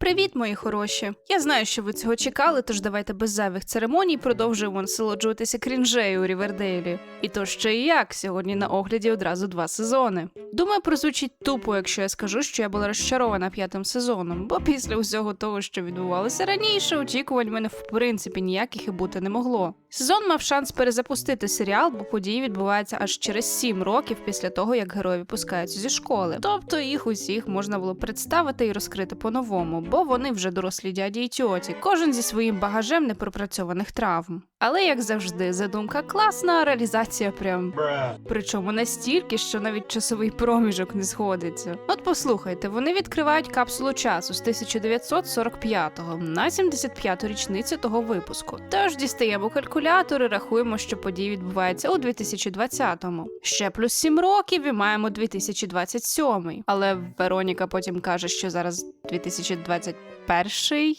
Привіт, мої хороші! Я знаю, що ви цього чекали, тож давайте без зайвих церемоній продовжуємо насолоджуватися крінжею у Рівердейлі. І то ще і як сьогодні на огляді одразу два сезони. Думаю, прозвучить тупо, якщо я скажу, що я була розчарована п'ятим сезоном, бо після усього того, що відбувалося раніше, очікувань в мене в принципі ніяких і бути не могло. Сезон мав шанс перезапустити серіал, бо події відбуваються аж через сім років після того, як герої випускаються зі школи. Тобто їх усіх можна було представити і розкрити по-новому, бо вони вже дорослі дяді й тьоті, кожен зі своїм багажем непропрацьованих травм. Але як завжди, задумка класна, а реалізація прям Причому настільки, що навіть часовий проміжок не сходиться. От послухайте, вони відкривають капсулу часу з 1945-го на 75-ту річницю того випуску. Тож дістаємо калькулятор і рахуємо, що події відбуваються у 2020-му. Ще плюс 7 років і маємо 2027. Але Вероніка потім каже, що зараз 2021.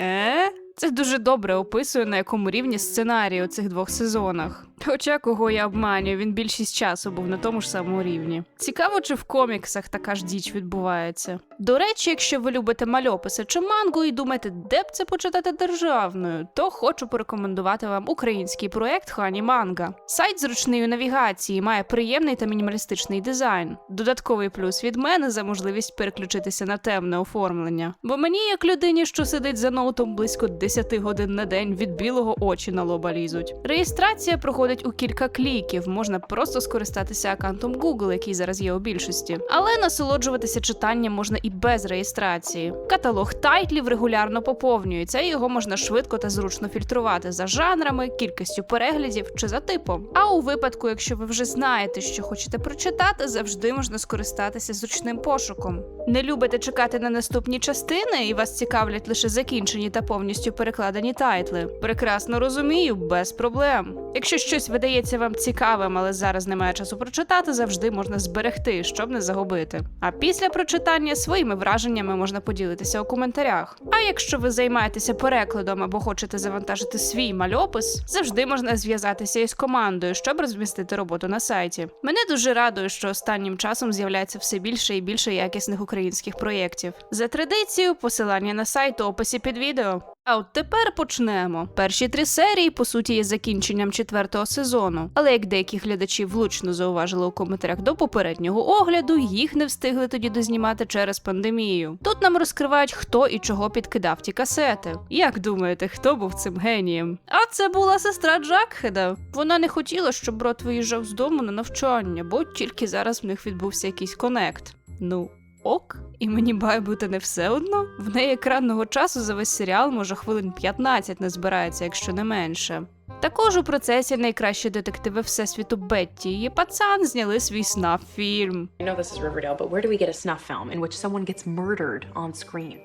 Е? Це дуже добре описує, на якому рівні сценарій у цих двох сезонах. Хоча кого я обманюю, він більшість часу був на тому ж самому рівні. Цікаво, чи в коміксах така ж діч відбувається. До речі, якщо ви любите мальописи чи мангу і думаєте, де б це почитати державною, то хочу порекомендувати вам український проект Хані Манга. Сайт зручний у навігації, має приємний та мінімалістичний дизайн. Додатковий плюс від мене за можливість переключитися на темне оформлення. Бо мені, як людині, що сидить за ноутом близько 10 годин на день, від білого очі на лоба лізуть. Реєстрація проходить у кілька кліків. Можна просто скористатися аккаунтом Google, який зараз є у більшості. Але насолоджуватися читанням можна і без реєстрації. Каталог тайтлів регулярно поповнюється, і його можна швидко та зручно фільтрувати за жанрами, кількістю переглядів чи за типом. А у випадку, якщо ви вже знаєте, що хочете прочитати, завжди можна скористатися зручним пошуком. Не любите чекати на наступні частини, і вас цікавлять лише закінчені та повністю перекладені тайтли. Прекрасно розумію, без проблем. Якщо щось видається вам цікавим, але зараз немає часу прочитати, завжди можна зберегти, щоб не загубити. А після прочитання своїми враженнями можна поділитися у коментарях. А якщо ви займаєтеся перекладом або хочете завантажити свій мальопис, завжди можна зв'язатися із командою, щоб розмістити роботу на сайті. Мене дуже радує, що останнім часом з'являється все більше і більше якісних українських проєктів. За традицією, посилання на сайт у описі під відео. А от тепер почнемо. Перші три серії, по суті, є закінченням четвертого сезону. Але як деякі глядачі влучно зауважили у коментарях до попереднього огляду, їх не встигли тоді дознімати через пандемію. Тут нам розкривають, хто і чого підкидав ті касети. Як думаєте, хто був цим генієм? А це була сестра Джакхеда. Вона не хотіла, щоб брат виїжджав з дому на навчання, бо тільки зараз в них відбувся якийсь конект. Ну, ок, і мені має бути не все одно. В неї екранного часу за весь серіал може хвилин 15 не збирається, якщо не менше. Також у процесі найкращі детективи всесвіту Бетті і її пацан зняли свій снаф фільм. I know this is Riverdale, but where do we get a snuff film in which someone gets murdered on screen?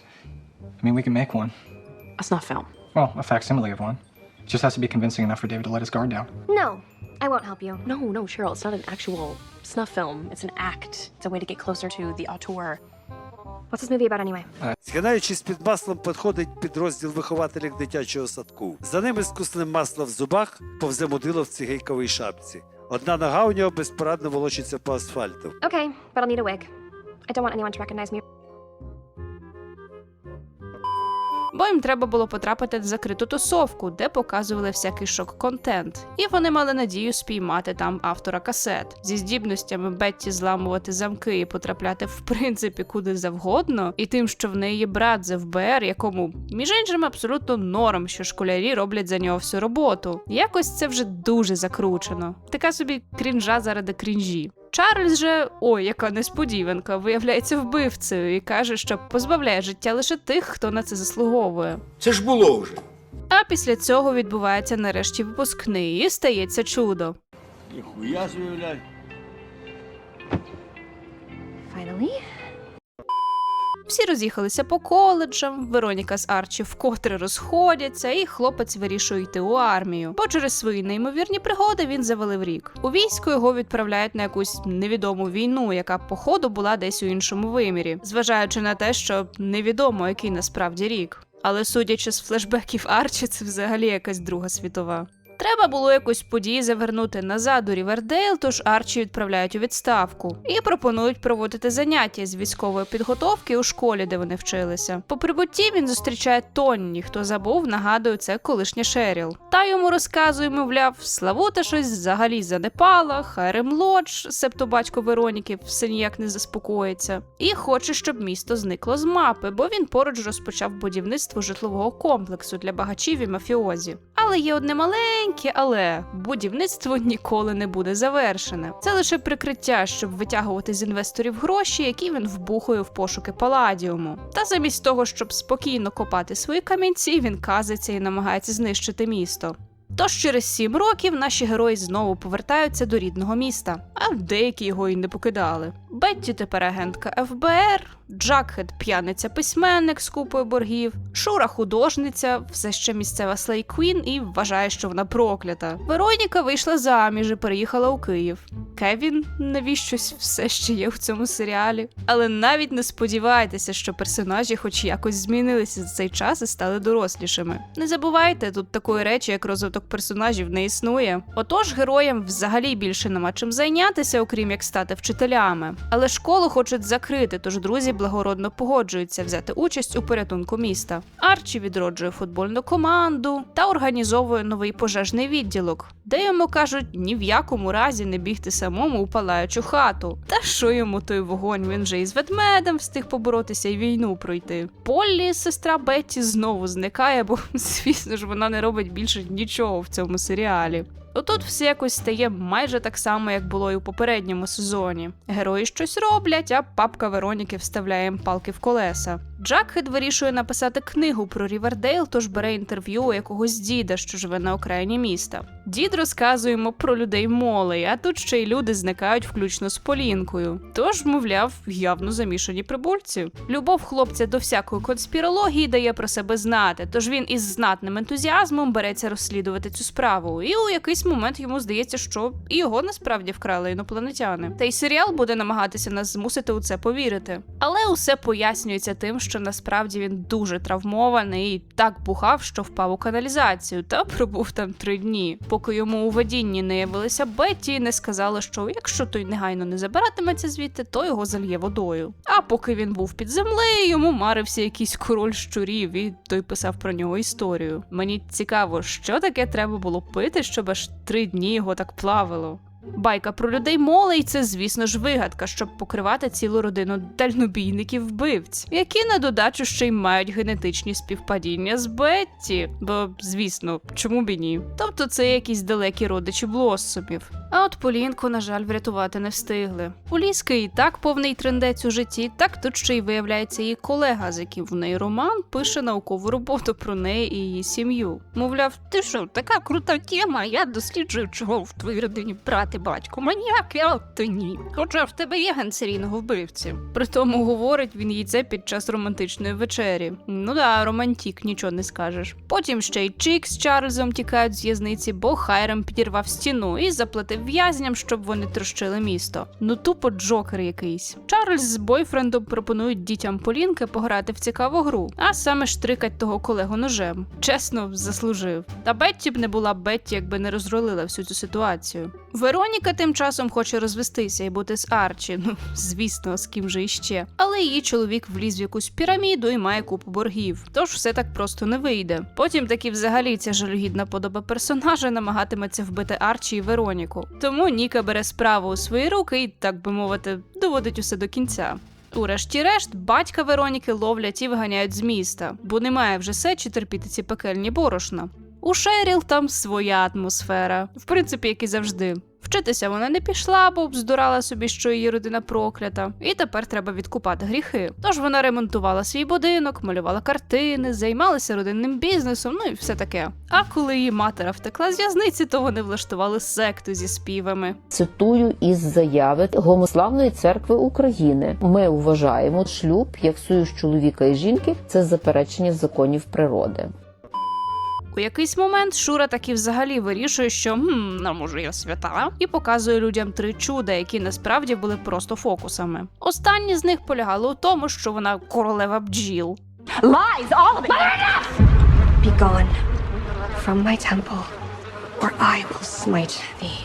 I mean, we can make one. A snuff film. Well, a facsimile of one. Just has to be convincing enough for David to let his guard down. No, I won't help you. No, no, Cheryl, it's not an actual snuff film. It's an act. It's a way to get closer to the auteur. What's this movie about anyway? Згинаючись під маслом, підходить підрозділ вихователів дитячого садку. За ними з куснем масла в зубах повзе мудило в цигейковій шапці. Одна нога у нього безпорадно волочиться по асфальту. Okay, but I'll need a wig. I don't want anyone to recognize me. Бо їм треба було потрапити в закриту тусовку, де показували всякий шок-контент. І вони мали надію спіймати там автора касет зі здібностями Бетті зламувати замки і потрапляти в принципі куди завгодно, і тим, що в неї брат з ФБР, якому між іншим абсолютно норм, що школярі роблять за нього всю роботу. Якось це вже дуже закручено. Така собі крінжа заради крінжі. Чарльз же, ой, яка несподіванка, виявляється вбивцею і каже, що позбавляє життя лише тих, хто на це заслуговує. Це ж було вже. А після цього відбувається нарешті випускний і стається чудо. Ніхуя блядь. Finally? Всі роз'їхалися по коледжам, Вероніка з Арчі вкотре розходяться, і хлопець вирішує йти у армію. Бо через свої неймовірні пригоди він завалив рік. У військо його відправляють на якусь невідому війну, яка походу була десь у іншому вимірі, зважаючи на те, що невідомо, який насправді рік. Але судячи з флешбеків Арчі, це взагалі якась друга світова. Треба було якось події завернути назад у Рівердейл, тож Арчі відправляють у відставку і пропонують проводити заняття з військової підготовки у школі, де вони вчилися. По прибутті він зустрічає Тонні, хто забув, нагадую, це колишня Шеріл. Та йому розказує, мовляв, Славута щось взагалі занепала, Хайрем Лодж, себто батько Вероніки, все ніяк не заспокоїться, і хоче, щоб місто зникло з мапи, бо він поруч розпочав будівництво житлового комплексу для багачів і мафіозі. Але є одне маленьке, але будівництво ніколи не буде завершене. Це лише прикриття, щоб витягувати з інвесторів гроші, які він вбухує в пошуки паладіуму. Та замість того, щоб спокійно копати свої камінці, він казиться і намагається знищити місто. Тож через сім років наші герої знову повертаються до рідного міста, а деякі його й не покидали. Бетті тепер агентка ФБР, Джакхед п'яниця письменник з купою боргів, Шура художниця, все ще місцева Слей Квін і вважає, що вона проклята. Вероніка вийшла заміж і переїхала у Київ. Кевін навіщось все ще є в цьому серіалі. Але навіть не сподівайтеся, що персонажі хоч якось змінилися за цей час і стали дорослішими. Не забувайте, тут такої речі, як розвиток персонажів, не існує. Отож, героям взагалі більше нема чим зайнятися, окрім як стати вчителями. Але школу хочуть закрити, тож друзі благородно погоджуються взяти участь у порятунку міста. Арчі відроджує футбольну команду та організовує новий пожежний відділок, де йому кажуть ні в якому разі не бігти самому у палаючу хату. Та що йому той вогонь? Він же із ведмедем встиг поборотися і війну пройти. Поллі, сестра Бетті, знову зникає, бо звісно ж вона не робить більше нічого в цьому серіалі. Отут все якось стає майже так само, як було і у попередньому сезоні. Герої щось роблять, а папка Вероніки вставляє їм палки в колеса. Джакхед вирішує написати книгу про Рівердейл, тож бере інтерв'ю у якогось діда, що живе на окраїні міста. Дід розказує йому про людей молей, а тут ще й люди зникають включно з Полінкою. Тож, мовляв, явно замішані прибульці. Любов хлопця до всякої конспірології дає про себе знати, тож він із знатним ентузіазмом береться розслідувати цю справу. І у якийсь момент йому здається, що і його насправді вкрали інопланетяни. Та й серіал буде намагатися нас змусити у це повірити. Але усе пояснюється тим, що насправді він дуже травмований і так бухав, що впав у каналізацію, та пробув там три дні, поки йому у водінні не явилися Бетті і не сказали, що якщо той негайно не забиратиметься звідти, то його зальє водою. А поки він був під землею, йому марився якийсь король щурів, і той писав про нього історію. Мені цікаво, що таке треба було пити, щоб аж три дні його так плавило. Байка про людей молей це, звісно ж, вигадка, щоб покривати цілу родину дальнобійників вбивць, які на додачу ще й мають генетичні співпадіння з Бетті. Бо, звісно, чому б і ні? Тобто це якісь далекі родичі Блоссомів. А от Полінку, на жаль, врятувати не встигли. У Ліски і так повний трендець у житті, так тут ще й виявляється її колега, з яким в неї роман пише наукову роботу про неї і її сім'ю. Мовляв, ти що, така крута тема, я досліджую, чого в твоїй родині брати батько маніяк, а ти ні. Хоча в тебе є ген серійного вбивці. При тому говорить він їй це під час романтичної вечері. Ну да, романтік, нічого не скажеш. Потім ще й Чік з Чарльзом тікають з в'язниці, бо Хайрем підірвав стіну і заплатив в'язням, щоб вони трощили місто. Ну тупо джокер якийсь. Чарльз з бойфрендом пропонують дітям Полінки пограти в цікаву гру, а саме штрикать того колегу ножем. Чесно, заслужив. Та Бетті б не була Бетті, якби не розрулила всю цю ситуацію. Вероніка тим часом хоче розвестися і бути з Арчі. Ну, звісно, з ким же іще. Але її чоловік вліз в якусь піраміду і має купу боргів. Тож все так просто не вийде. Потім таки взагалі ця жалюгідна подоба персонажа намагатиметься вбити Арчі і Вероніку. Тому Ніка бере справу у свої руки і, так би мовити, доводить усе до кінця. Урешті-решт, батька Вероніки ловлять і виганяють з міста, бо немає вже сечі терпіти ці пекельні борошна. У Шеріл там своя атмосфера, в принципі, як і завжди. Вчитися вона не пішла, бо здурала собі, що її родина проклята, і тепер треба відкупати гріхи. Тож вона ремонтувала свій будинок, малювала картини, займалася родинним бізнесом, ну і все таке. А коли її матера втекла з в'язниці, то вони влаштували секту зі співами. Цитую із заяви Гомославної церкви України. Ми вважаємо шлюб як союз чоловіка і жінки це заперечення законів природи. У якийсь момент Шура таки взагалі вирішує, що хм, ну, може я свята, і показує людям три чуда, які насправді були просто фокусами. Останні з них полягали у тому, що вона королева бджіл. Be gone from my temple. or I will smite thee.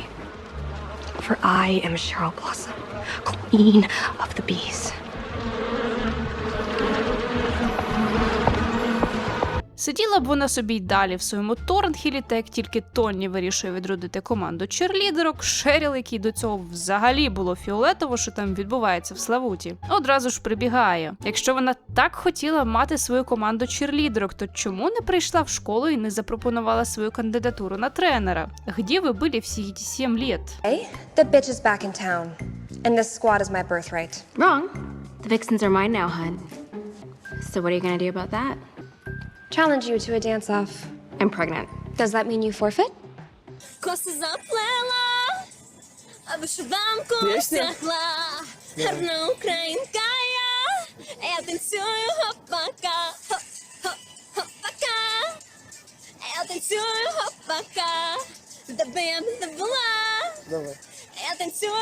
For I am Cheryl Blossom, queen of the bees. Сиділа б вона собі й далі в своєму Торнхілі, та як тільки Тонні вирішує відродити команду черлідерок, Шеріл, який до цього взагалі було фіолетово, що там відбувається в Славуті, одразу ж прибігає. Якщо вона так хотіла мати свою команду черлідерок, то чому не прийшла в школу і не запропонувала свою кандидатуру на тренера? Где ви були всі ці сім літ? Hey, the bitch is back in town, and this squad is my birthright. Wrong. The Vixens are mine now, hun. So what are you gonna do about that? Challenge you to a dance off. I'm pregnant. Does that mean you forfeit? Коси заплела, а вишиванку осягла. Гарна українка я, я танцюю хопака, хопака. Я танцюю хопака, де би я не була. Я танцюю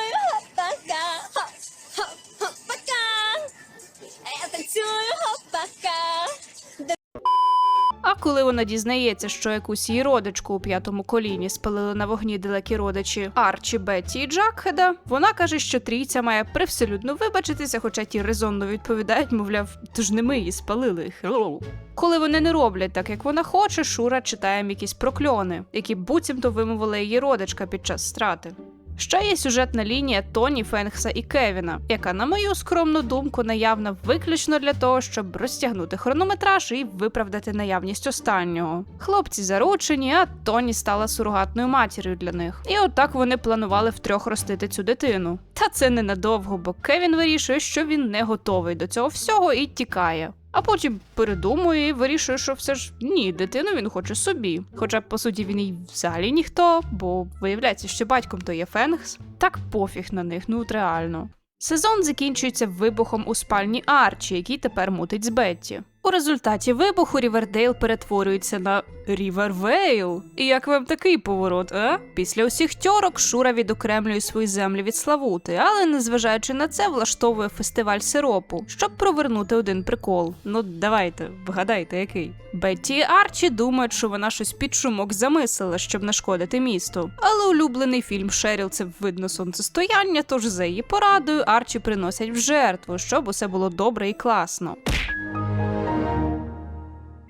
коли вона дізнається, що якусь її родичку у п'ятому коліні спалили на вогні далекі родичі Арчі, Бетті і Джакхеда, вона каже, що трійця має привселюдно вибачитися, хоча ті резонно відповідають, мовляв, то ж не ми її спалили. Хеллоу. Коли вони не роблять так, як вона хоче, Шура читає їм якісь прокльони, які буцімто вимовила її родичка під час страти. Ще є сюжетна лінія Тоні, Фенгса і Кевіна, яка, на мою скромну думку, наявна виключно для того, щоб розтягнути хронометраж і виправдати наявність останнього. Хлопці заручені, а Тоні стала сурогатною матір'ю для них. І отак вони планували втрьох ростити цю дитину. Та це ненадовго, бо Кевін вирішує, що він не готовий до цього всього і тікає. А потім передумує і вирішує, що все ж ні, дитину він хоче собі. Хоча, по суті, він і взагалі ніхто, бо виявляється, що батьком то є Фенгс. Так пофіг на них, ну от реально. Сезон закінчується вибухом у спальні Арчі, який тепер мутить з Бетті. У результаті вибуху Рівердейл перетворюється на Рівервейл. І як вам такий поворот, а? Після усіх тьорок Шура відокремлює свої землі від Славути, але незважаючи на це, влаштовує фестиваль сиропу, щоб провернути один прикол. Ну давайте, вгадайте, який. Бетті і Арчі думають, що вона щось під шумок замислила, щоб нашкодити місту. Але улюблений фільм Шеріл це видно сонцестояння, тож за її порадою Арчі приносять в жертву, щоб усе було добре і класно.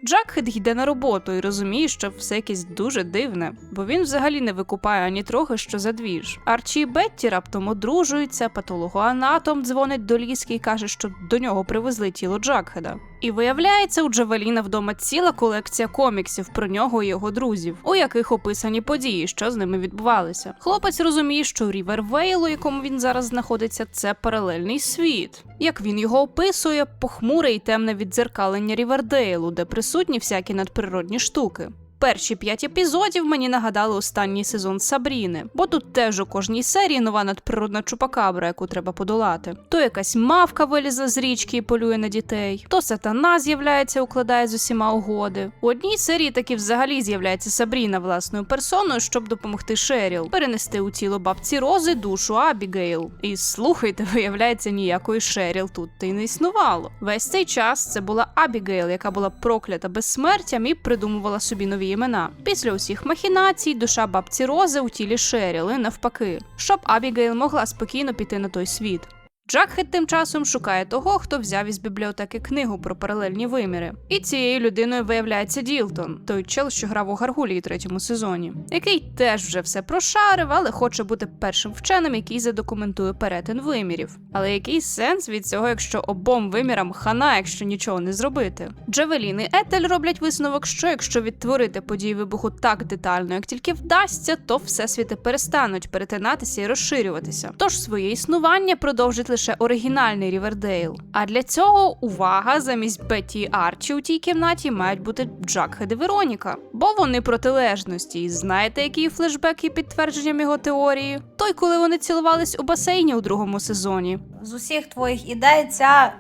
Джакхед йде на роботу і розуміє, що все якесь дуже дивне, бо він взагалі не викупає ані трохи, що за двіж. Арчі і Бетті раптом одружуються, патологоанатом дзвонить до ліски і каже, що до нього привезли тіло Джакхеда. І виявляється, у Джавеліна вдома ціла колекція коміксів про нього і його друзів, у яких описані події, що з ними відбувалися. Хлопець розуміє, що Рівервейл, у якому він зараз знаходиться, це паралельний світ. Як він його описує, похмуре і темне віддзеркалення Рівердейлу, де присутні всякі надприродні штуки. Перші п'ять епізодів мені нагадали останній сезон Сабріни, бо тут теж у кожній серії нова надприродна чупакабра, яку треба подолати. То якась мавка вилізла з річки і полює на дітей, то сатана з'являється, укладає з усіма угоди. У одній серії таки взагалі з'являється Сабріна власною персоною, щоб допомогти Шеріл перенести у тіло бабці Рози душу Абігейл. І слухайте, виявляється, ніякої Шеріл тут та й не існувало. Весь цей час це була Абігейл, яка була проклята безсмертям і придумувала собі нові імена. Після усіх махінацій душа бабці Рози у тілі Шеріли навпаки, щоб Абігейл могла спокійно піти на той світ. Джакхед тим часом шукає того, хто взяв із бібліотеки книгу про паралельні виміри. І цією людиною виявляється Ділтон, той чел, що грав у Гаргулії третьому сезоні, який теж вже все прошарив, але хоче бути першим вченим, який задокументує перетин вимірів. Але який сенс від цього, якщо обом вимірам хана, якщо нічого не зробити? Джавелін і Етель роблять висновок, що якщо відтворити події вибуху так детально, як тільки вдасться, то всесвіти перестануть перетинатися і розширюватися. Тож своє існування продовжить лише оригінальний Рівердейл. А для цього увага замість Бетті і Арчі у тій кімнаті мають бути Джакхед і Вероніка, бо вони протилежності. І знаєте, який флешбек є підтвердженням його теорії? Той, коли вони цілувались у басейні у другому сезоні. З усіх твоїх ідей ця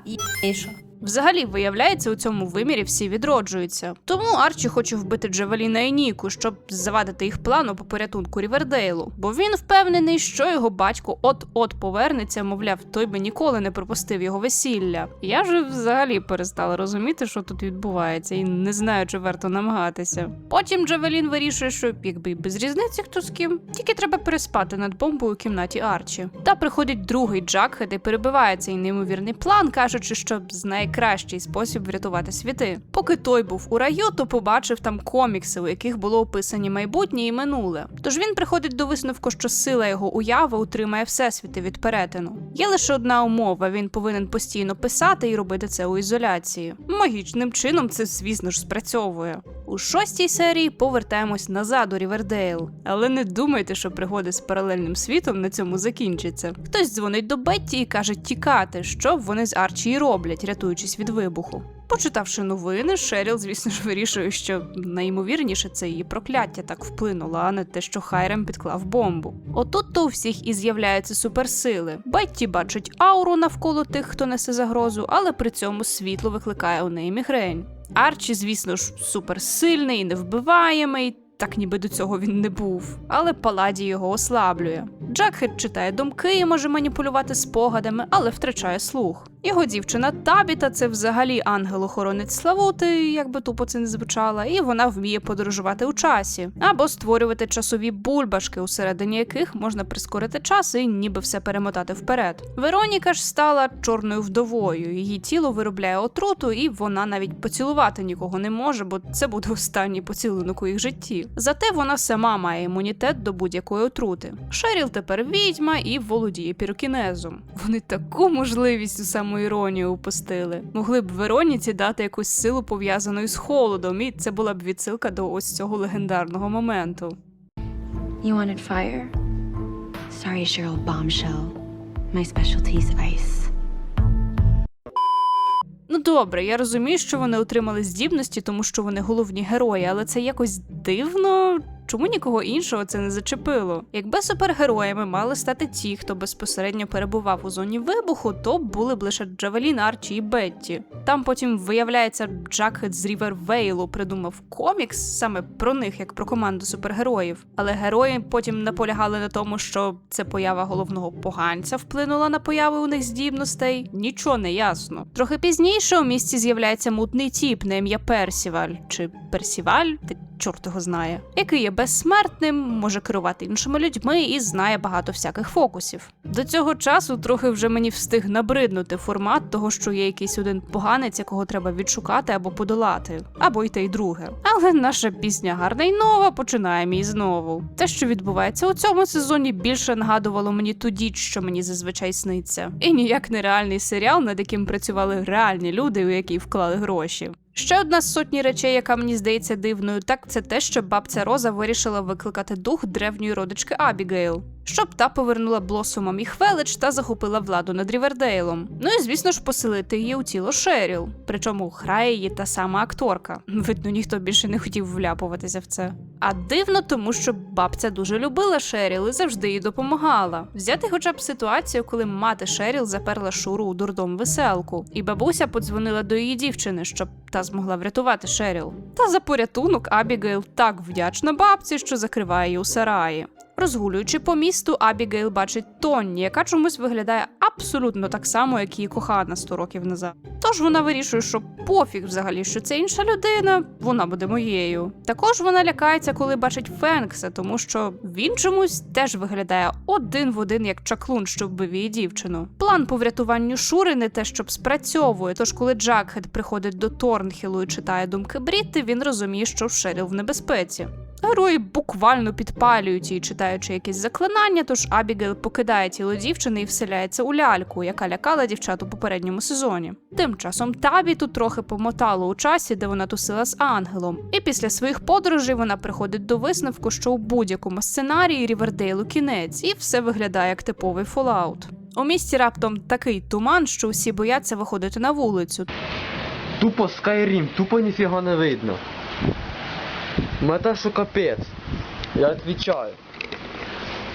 єша. Взагалі, виявляється, у цьому вимірі всі відроджуються. Тому Арчі хоче вбити Джавеліна і Ніку, щоб завадити їх плану по порятунку Рівердейлу. Бо він впевнений, що його батько от-от повернеться, мовляв, той би ніколи не пропустив його весілля. Я ж взагалі перестала розуміти, що тут відбувається, і не знаю, чи варто намагатися. Потім Джавелін вирішує, що якби без різниці хто з ким, тільки треба переспати над бомбою у кімнаті Арчі. Та приходить другий Джакхед і перебиває цей неймовірний план, кажучи, що знає кращий спосіб врятувати світи. Поки той був у раю, то побачив там комікси, у яких було описані майбутнє і минуле. Тож він приходить до висновку, що сила його уяви утримає всесвіти від перетину. Є лише одна умова: він повинен постійно писати і робити це у ізоляції. Магічним чином це, звісно ж, спрацьовує. У шостій серії повертаємось назад у Рівердейл. Але не думайте, що пригоди з паралельним світом на цьому закінчаться. Хтось дзвонить до Бетті і каже тікати, що вони з Арчі роблять, рятуючись від вибуху. Почитавши новини, Шеріл, звісно ж, вирішує, що найімовірніше це її прокляття так вплинуло, а не те, що Хайрем підклав бомбу. Отут то у всіх і з'являються суперсили. Бетті бачить ауру навколо тих, хто несе загрозу, але при цьому світло викликає у неї мігрень. Арчі, звісно ж, суперсильний і невбиваємий. Так ніби до цього він не був, але Паладі його ослаблює. Джакхед читає думки і може маніпулювати спогадами, але втрачає слух. Його дівчина Табіта це взагалі ангел-охоронець Славути, як би тупо це не звучало, і вона вміє подорожувати у часі або створювати часові бульбашки, усередині яких можна прискорити час і ніби все перемотати вперед. Вероніка ж стала чорною вдовою. Її тіло виробляє отруту, і вона навіть поцілувати нікого не може, бо це буде останній поцілунок у їх житті. Зате вона сама має імунітет до будь-якої отрути. Шеріл тепер відьма і володіє пірокінезом. Вони таку можливість у самоіронію упустили. Могли б Вероніці дати якусь силу пов'язану із холодом, і це була б відсилка до ось цього легендарного моменту. You wanted fire? Sorry, Cheryl Bombshell. My specialty's ice. Ну добре, я розумію, що вони отримали здібності, тому що вони головні герої, але це якось дивно. Чому нікого іншого це не зачепило? Якби супергероями мали стати ті, хто безпосередньо перебував у зоні вибуху, то були б лише Джавелін, Арчі і Бетті. Там потім виявляється, Джакхед з Рівервейлу придумав комікс саме про них, як про команду супергероїв. Але герої потім наполягали на тому, що це поява головного поганця вплинула на появи у них здібностей. Нічого не ясно. Трохи пізніше у місті з'являється мутний тіп на ім'я Персіваль чи Персіваль, чорт його знає, який є безсмертним, може керувати іншими людьми і знає багато всяких фокусів. До цього часу трохи вже мені встиг набриднути формат того, що є якийсь один поганець, якого треба відшукати або подолати, або й те й друге. Але наша пісня гарна й нова починає мій знову. Те, що відбувається у цьому сезоні, більше нагадувало мені ту діч, що мені зазвичай сниться, і ніяк не реальний серіал, над яким працювали реальні люди, у які вклали гроші. Ще одна з сотні речей, яка мені здається дивною, так це те, що бабця Роза вирішила викликати дух древньої родички Абігейл, щоб та повернула Блосомам їх велич та захопила владу над Рівердейлом. Ну і звісно ж поселити її у тіло Шеріл. Причому грає її та сама акторка. Видно, ніхто більше не хотів вляпуватися в це. А дивно, тому що бабця дуже любила Шеріл і завжди їй допомагала. Взяти хоча б ситуацію, коли мати Шеріл заперла Шуру у дурдом веселку, і бабуся подзвонила до її дівчини, щоб та змогла врятувати Шеріл. Та за порятунок Абігейл так вдячна бабці, що закриває її у сараї. Розгулюючи по місту, Абігейл бачить Тонні, яка чомусь виглядає абсолютно так само, як її кохана 100 років назад. Тож вона вирішує, що пофіг взагалі, що це інша людина, вона буде моєю. Також вона лякається, коли бачить Фенкса, тому що він чомусь теж виглядає один в один як чаклун, що її дівчину. План по врятуванню Шури не те, щоб спрацьовує. Тож, коли Джакхед приходить до Торнхілу і читає думки Брітти, він розуміє, що Шеріл в небезпеці. Герої буквально підпалюють її, читаючи якісь заклинання, тож Абігейл покидає тіло дівчини і вселяється у ляльку, яка лякала дівчат у попередньому сезоні. Тим часом Табі тут трохи помотало у часі, де вона тусила з ангелом. І після своїх подорожей вона приходить до висновку, що у будь-якому сценарії Рівердейлу кінець, і все виглядає як типовий фолаут. У місті раптом такий туман, що усі бояться виходити на вулицю. Тупо Скайрім, тупо ніфіга не видно. Мета, що капець. Я відвічаю.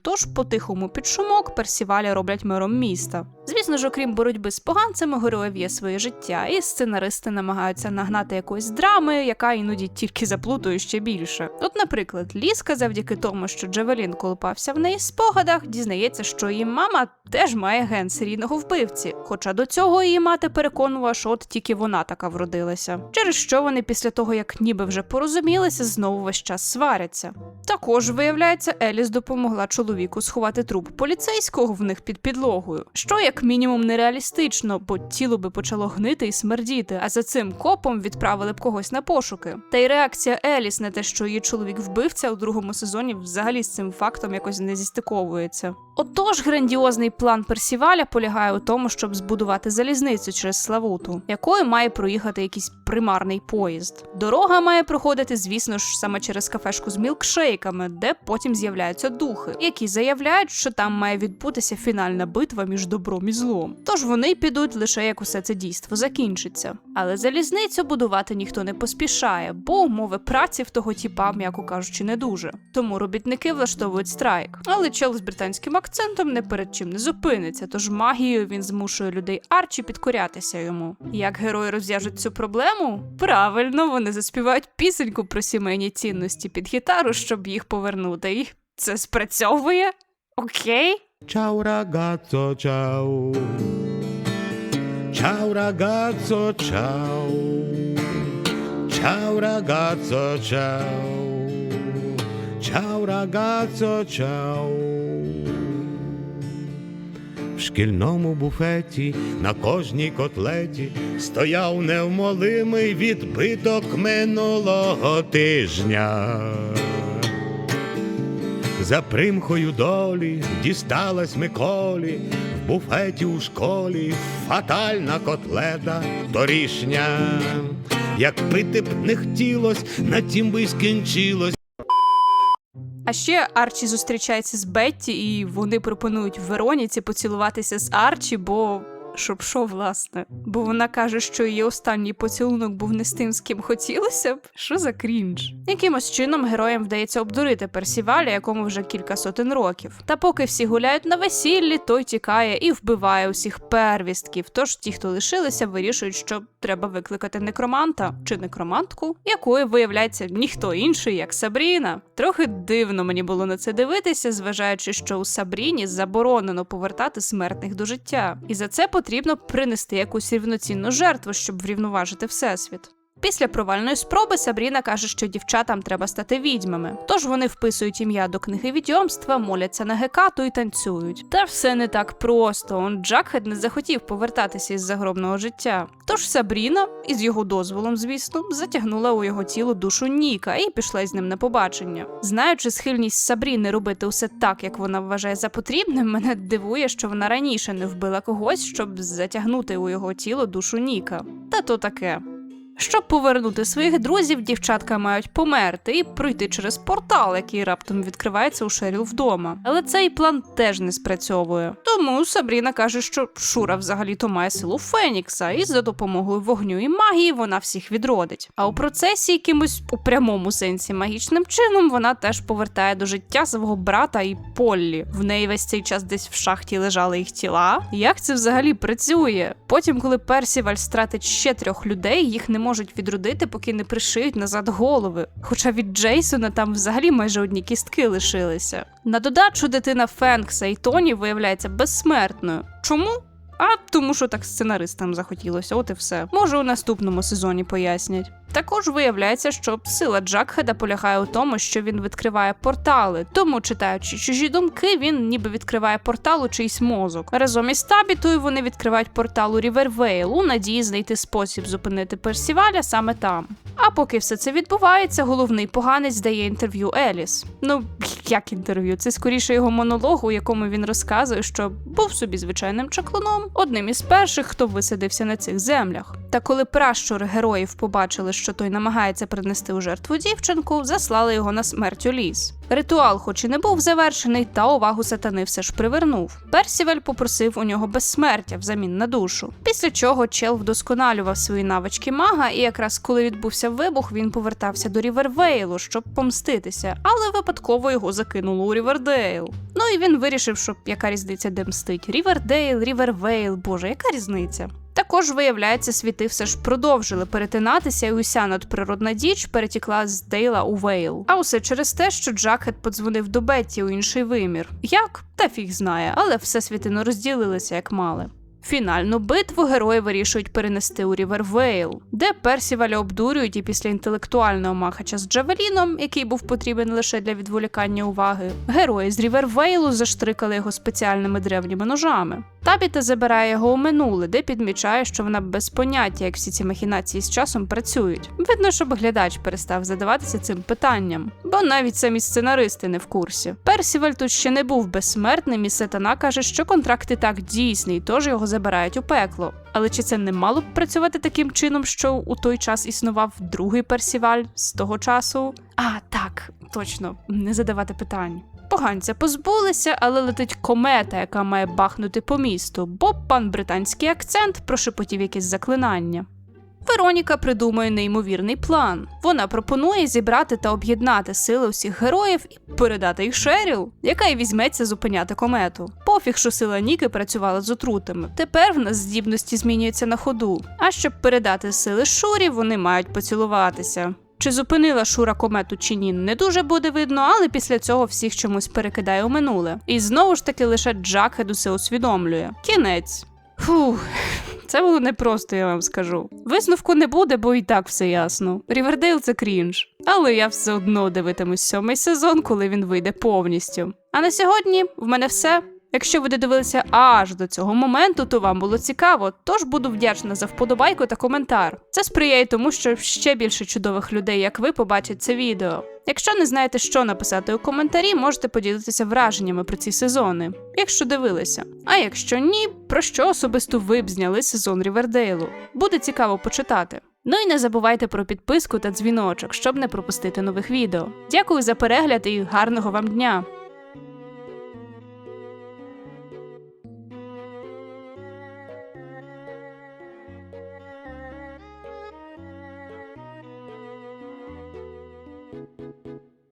Тож по тихому під шумок Персіваля роблять мером міста. Звісно ж, окрім боротьби з поганцями, героїв є своє життя, і сценаристи намагаються нагнати якоїсь драми, яка іноді тільки заплутує ще більше. От, наприклад, Ліска, завдяки тому, що Джавелін колупався в неї спогадах, дізнається, що її мама теж має ген серійного вбивці. Хоча до цього її мати переконувала, що от тільки вона така вродилася. Через що вони після того, як ніби вже порозумілися, знову весь час сваряться. Також виявляється, Еліс допомогла чоловіку сховати труп поліцейського в них під підлогою, що як мінімум нереалістично, бо тіло би почало гнити і смердіти, а за цим копом відправили б когось на пошуки. Та й реакція Еліс на те, що її чоловік вбивця у другому сезоні, взагалі з цим фактом якось не зістиковується. Отож, грандіозний план Персіваля полягає у тому, щоб збудувати залізницю через Славуту, якою має проїхати якийсь примарний поїзд. Дорога має проходити, звісно ж, саме через кафешку з мілкшейками, де потім з'являються духи, які заявляють, що там має відбутися фінальна битва між добром і злом. Тож вони підуть лише як усе це дійство закінчиться. Але залізницю будувати ніхто не поспішає, бо умови праці в того тіпа, м'яко кажучи, не дуже. Тому робітники влаштовують страйк. Але чел з британським акцентом не перед чим не зупиниться, тож магією він змушує людей Арчі підкорятися йому. Як герої розв'яжуть цю проблему? Правильно, вони заспівають пісеньку про сімейні цінності під гітару, щоб їх повернути. І це спрацьовує? Окей. Ciao ragazzo, ciao. Ciao ragazzo, ciao. Ciao ragazzo, ciao. Ciao ragazzo, ciao. В шкільному буфеті на кожній котлеті стояв невмолимий відбиток минулого тижня. За примхою долі дісталась Миколі в буфеті у школі фатальна котлета торішня. Як пити б не хотілось, на тім би й скінчилось. А ще Арчі зустрічається з Бетті, і вони пропонують Вероніці поцілуватися з Арчі, бо. Щоб що, власне? Бо вона каже, що її останній поцілунок був не з тим, з ким хотілося б. Що за крінж? Якимось чином героям вдається обдурити Персіваля, якому вже кілька сотень років. Та поки всі гуляють на весіллі, той тікає і вбиває усіх первістків. Тож ті, хто лишилися, вирішують, що треба викликати некроманта чи некромантку, якою виявляється ніхто інший, як Сабріна. Трохи дивно мені було на це дивитися, зважаючи, що у Сабріні заборонено повертати смертних до життя, і за це потрібно принести якусь рівноцінну жертву, щоб врівноважити всесвіт. Після провальної спроби Сабріна каже, що дівчатам треба стати відьмами. Тож вони вписують ім'я до книги відьомства, моляться на гекату і танцюють. Та все не так просто. Он Джакхед не захотів повертатися із загробного життя. Тож Сабріна, із його дозволом, звісно, затягнула у його тіло душу Ніка і пішла з ним на побачення. Знаючи схильність Сабріни робити усе так, як вона вважає за потрібне, мене дивує, що вона раніше не вбила когось, щоб затягнути у його тіло душу Ніка. Та то таке. Щоб повернути своїх друзів, дівчатка мають померти і пройти через портал, який раптом відкривається у Шеріл вдома. Але цей план теж не спрацьовує. Тому Сабріна каже, що Шура взагалі-то має силу Фенікса, і за допомогою вогню і магії вона всіх відродить. А у процесі якимось у прямому сенсі магічним чином вона теж повертає до життя свого брата і Поллі. В неї весь цей час десь в шахті лежали їх тіла. Як це взагалі працює? Потім, коли Персіваль стратить ще трьох людей, їх не можуть відродити, поки не пришиють назад голови. Хоча від Джейсона там взагалі майже одні кістки лишилися. На додачу дитина Фенкса і Тоні виявляється безсмертною. Чому? А тому, що так сценаристам захотілося, от і все. Може, у наступному сезоні пояснять. Також виявляється, що сила Джакхеда полягає у тому, що він відкриває портали. Тому, читаючи чужі думки, він ніби відкриває портал у чийсь мозок. Разом із Табітою вони відкривають портал у Рівервейл у надії знайти спосіб зупинити Персіваля саме там. А поки все це відбувається, головний поганець дає інтерв'ю Еліс. Ну, як інтерв'ю? Це скоріше його монолог, у якому він розказує, що був собі звичайним чаклуном, одним із перших, хто висадився на цих землях. Та коли пращури героїв побачили, що той намагається принести у жертву дівчинку, заслали його на смерть у ліс. Ритуал, хоч і не був завершений, та увагу сатани все ж привернув. Персіваль попросив у нього безсмертя взамін на душу. Після чого чел вдосконалював свої навички мага, і якраз коли відбувся вибух, він повертався до Рівервейлу, щоб помститися, але випадково його закинуло у Рівердейл. Ну і він вирішив, що яка різниця, де мстить. Рівердейл, Рівервейл, боже, яка різниця? Також, виявляється, світи все ж продовжили перетинатися, і уся надприродна діч перетікла з Дейла у Вейл. А усе через те, що Джакет подзвонив до Бетті у інший вимір. Як? Та фіг знає, але все світино розділилися як мали. Фінальну битву герої вирішують перенести у Рівервейл, де Персіваля обдурюють і після інтелектуального махача з Джавеліном, який був потрібен лише для відволікання уваги, герої з Рівервейлу заштрикали його спеціальними древніми ножами. Табіта забирає його у минуле, де підмічає, що вона без поняття, як всі ці махінації з часом працюють. Видно, щоб глядач перестав задаватися цим питанням, бо навіть самі сценаристи не в курсі. Персіваль тут ще не був безсмертним, і Сатана каже, що контракт і так дійсний, тож його забирають у пекло. Але чи це не мало б працювати таким чином, що у той час існував другий персіваль з того часу? А, так, точно, не задавати питань. Поганця позбулися, але летить комета, яка має бахнути по місту, бо пан британський акцент прошепотів якесь заклинання. Вероніка придумує неймовірний план. Вона пропонує зібрати та об'єднати сили усіх героїв і передати їх Шеріл, яка й візьметься зупиняти комету. Пофіг, що сила Ніки працювала з отрутами. Тепер в нас здібності змінюються на ходу. А щоб передати сили Шурі, вони мають поцілуватися. Чи зупинила Шура комету чи ні, не дуже буде видно, але після цього всіх чомусь перекидає у минуле. І знову ж таки лише Джакхед усе усвідомлює. Кінець. Фух, це було непросто, я вам скажу. Висновку не буде, бо і так все ясно. Рівердейл це крінж. Але я все одно дивитимусь сьомий сезон, коли він вийде повністю. А на сьогодні в мене все. Якщо ви додивилися аж до цього моменту, то вам було цікаво, тож буду вдячна за вподобайку та коментар. Це сприяє тому, що ще більше чудових людей, як ви, побачать це відео. Якщо не знаєте, що написати у коментарі, можете поділитися враженнями про ці сезони, якщо дивилися. А якщо ні, про що особисто ви б зняли сезон Рівердейлу? Буде цікаво почитати. Ну і не забувайте про підписку та дзвіночок, щоб не пропустити нових відео. Дякую за перегляд і гарного вам дня!